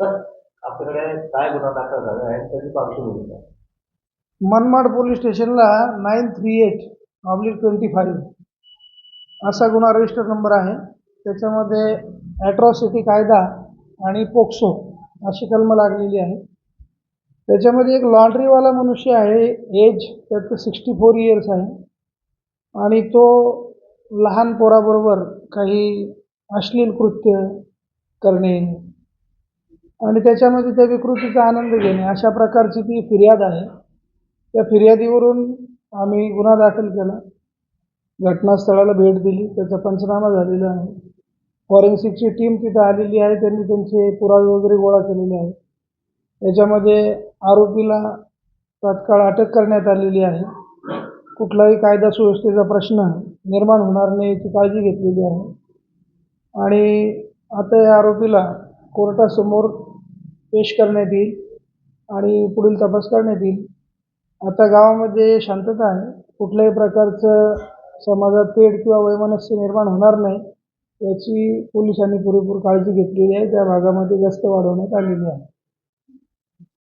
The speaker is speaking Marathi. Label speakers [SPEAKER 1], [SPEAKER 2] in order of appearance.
[SPEAKER 1] तर आपल्याकडे काय गुन्हा दाखल झाला आहे त्याची पार्श्वभूमी काय?
[SPEAKER 2] मनमाड पोलीस स्टेशनला nine three eight oblique twenty five असा गुन्हा रजिस्टर नंबर आहे. त्याच्यामध्ये ॲट्रॉसिटी कायदा आणि पोक्सो अशी कलमं लागलेली आहे. त्याच्यामध्ये एक लॉन्ड्रीवाला मनुष्य आहे एज त्याचं सिक्स्टी फोर इयर्स आहे. आणि तो लहान पोराबरोबर काही अश्लील कृत्य करणे आणि त्याच्यामध्ये त्या विकृतीचा आनंद घेणे अशा प्रकारची ती फिर्याद आहे. त्या फिर्यादीवरून आम्ही गुन्हा दाखल केला. घटनास्थळाला भेट दिली. त्याचा पंचनामा झालेला आहे. फॉरेन्सिकची टीम तिथं आलेली आहे. त्यांनी त्यांचे पुरावे वगैरे गोळा केलेले आहेत. त्याच्यामध्ये आरोपीला तात्काळ अटक करण्यात आलेली आहे. कुठलाही कायदा सुव्यवस्थेचा प्रश्न निर्माण होणार नाही याची काळजी घेतलेली आहे. आणि आता या आरोपीला कोर्टासमोर पेश करण्यात येईल आणि पुढील तपास करण्यात येईल आता गावामध्ये शांतता आहे. कुठल्याही प्रकारचं समाजात तेढ किंवा वैमनस्य निर्माण होणार नाही याची पोलिसांनी पुरेपूर काळजी घेतलेली आहे. त्या भागामध्ये गस्त वाढवण्यात आलेली आहे.